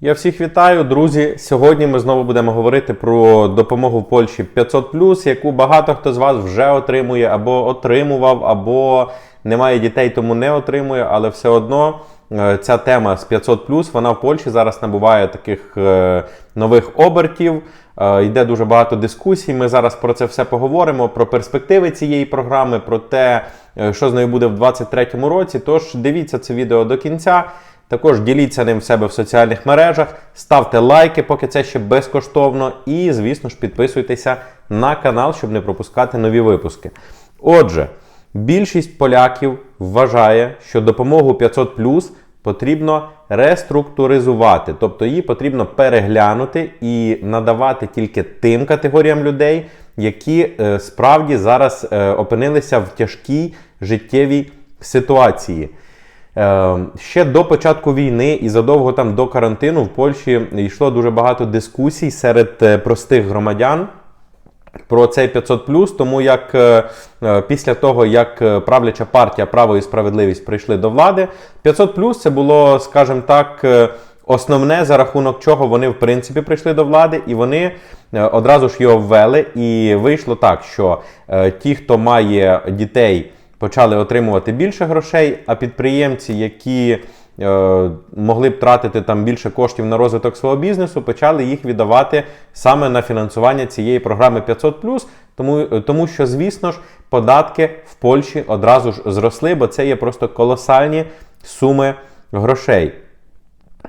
Я всіх вітаю, друзі. Сьогодні ми знову будемо говорити про допомогу в Польщі 500 яку багато хто з вас вже отримує, або отримував, або не має дітей, тому не отримує. Але все одно е, ця тема з 500 вона в Польщі зараз набуває таких е, нових обертів. Е, Йде дуже багато дискусій. Ми зараз про це все поговоримо, про перспективи цієї програми, про те, що з нею буде в 2023 році. Тож дивіться це відео до кінця. Також діліться ним в себе в соціальних мережах, ставте лайки, поки це ще безкоштовно. І, звісно ж, підписуйтеся на канал, щоб не пропускати нові випуски. Отже, більшість поляків вважає, що допомогу 500 потрібно реструктуризувати, тобто її потрібно переглянути і надавати тільки тим категоріям людей, які е, справді зараз е, опинилися в тяжкій життєвій ситуації. Е, Ще до початку війни і задовго там до карантину в Польщі йшло дуже багато дискусій серед е, простих громадян про цей 500 тому як е, після того, як правляча партія Право і справедливість прийшли до влади, 500 це було, скажімо так, основне за рахунок чого вони в принципі прийшли до влади, і вони одразу ж його ввели. І вийшло так, що ті, хто має дітей, почали отримувати більше грошей, а підприємці, які е, могли б тратити там більше коштів на розвиток свого бізнесу, почали їх віддавати саме на фінансування цієї програми 500 тому, тому що, звісно ж, податки в Польщі одразу ж зросли, бо це є просто колосальні суми грошей.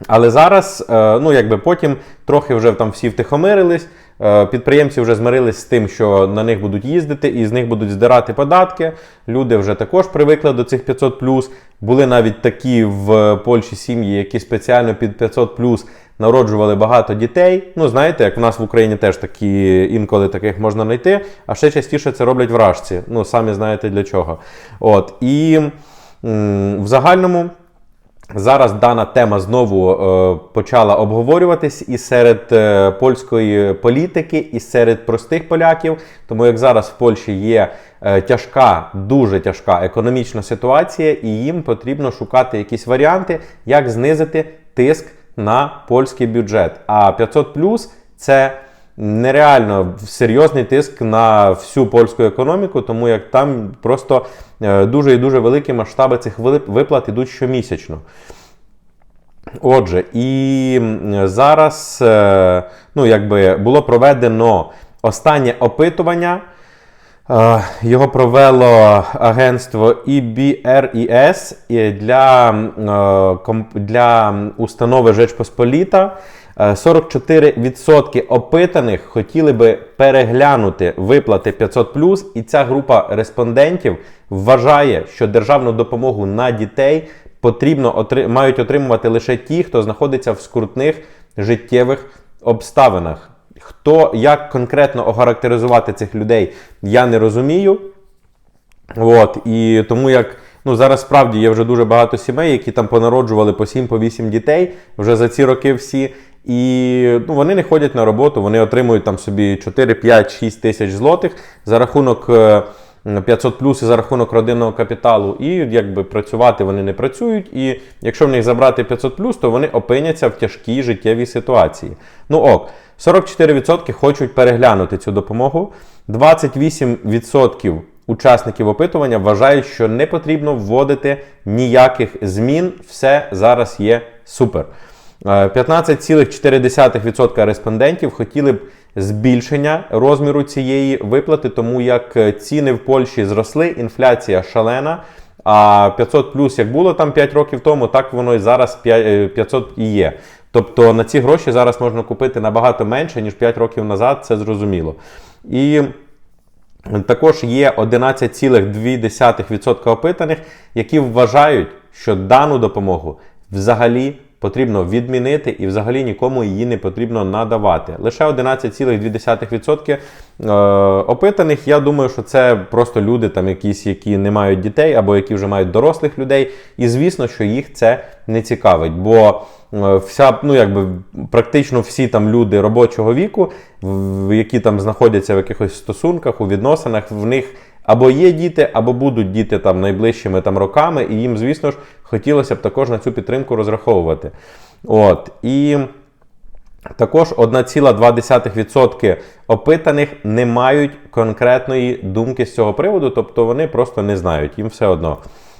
Але зараз, е, ну якби потім трохи вже там всі втихомирились. Е, Підприємці вже змирились з тим, що на них будуть їздити і з них будуть здирати податки. Люди вже також привикли до цих 500 Були навіть такі в Польщі сім'ї, які спеціально під 500 народжували багато дітей. Ну, знаєте, як в нас в Україні теж такі інколи таких можна знайти, а ще частіше це роблять вражці. Ну, самі знаєте для чого. От. І м, в загальному. Зараз дана тема знову е, почала обговорюватись і серед е, польської політики, і серед простих поляків. Тому як зараз в Польщі є е, тяжка, дуже тяжка економічна ситуація, і їм потрібно шукати якісь варіанти, як знизити тиск на польський бюджет. А 500 це нереально серйозний тиск на всю польську економіку, тому як там просто е, дуже і дуже великі масштаби цих виплат ідуть щомісячно. Отже, і зараз е, ну, якби було проведено останнє опитування. Е, Його провело агентство EBRES для, для установи Жечпосполіта. Е, 44% опитаних хотіли би переглянути виплати 500 і ця група респондентів вважає, що державну допомогу на дітей потрібно отри- мають отримувати лише ті, хто знаходиться в скрутних життєвих обставинах. Хто як конкретно охарактеризувати цих людей, я не розумію. От, і тому як ну, зараз справді є вже дуже багато сімей, які там понароджували по 7 по 8 дітей вже за ці роки всі. І ну, вони не ходять на роботу, вони отримують там собі 4, 5, 6 тисяч злотих за рахунок е, 500 плюс і за рахунок родинного капіталу. І якби працювати вони не працюють. І якщо в них забрати 500 плюс, то вони опиняться в тяжкій життєвій ситуації. Ну ок, 44% хочуть переглянути цю допомогу. 28% учасників опитування вважають, що не потрібно вводити ніяких змін. Все зараз є супер. Е, 15,4% респондентів хотіли б збільшення розміру цієї виплати, тому як е, ціни в Польщі зросли, інфляція шалена. А 500 плюс, як було там 5 років тому, так воно і зараз 5 е, 500 і є. Тобто на ці гроші зараз можна купити набагато менше, ніж 5 років назад, це зрозуміло. І також є 11,2% опитаних, які вважають, що дану допомогу взагалі потрібно відмінити і взагалі нікому її не потрібно надавати. Лише 11,2% е, опитаних. Я думаю, що це просто люди, там якісь, які не мають дітей або які вже мають дорослих людей. І звісно, що їх це не цікавить. Бо е, вся, ну якби практично всі там люди робочого віку, які там знаходяться в якихось стосунках, у відносинах, в них або є діти, або будуть діти там найближчими там роками, і їм, звісно ж, хотілося б також на цю підтримку розраховувати. От. І Також 1,2% опитаних не мають конкретної думки з цього приводу, тобто вони просто не знають, їм все одно.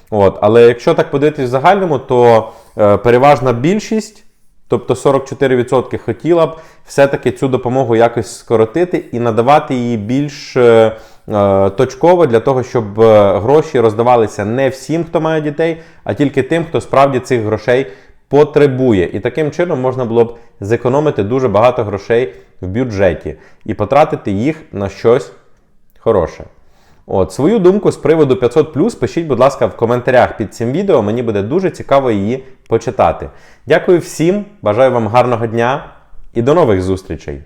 От. Але якщо так подивитись в загальному, то е, переважна більшість, тобто 44% хотіла б все-таки цю допомогу якось скоротити і надавати її більш е, е, точково для того, щоб е, гроші роздавалися не всім, хто має дітей, а тільки тим, хто справді цих грошей потребує. І таким чином можна було б зекономити дуже багато грошей в бюджеті і потратити їх на щось хороше. От, свою думку з приводу 500 пишіть, будь ласка, в коментарях під цим відео. Мені буде дуже цікаво її почитати. Дякую всім, бажаю вам гарного дня і до нових зустрічей!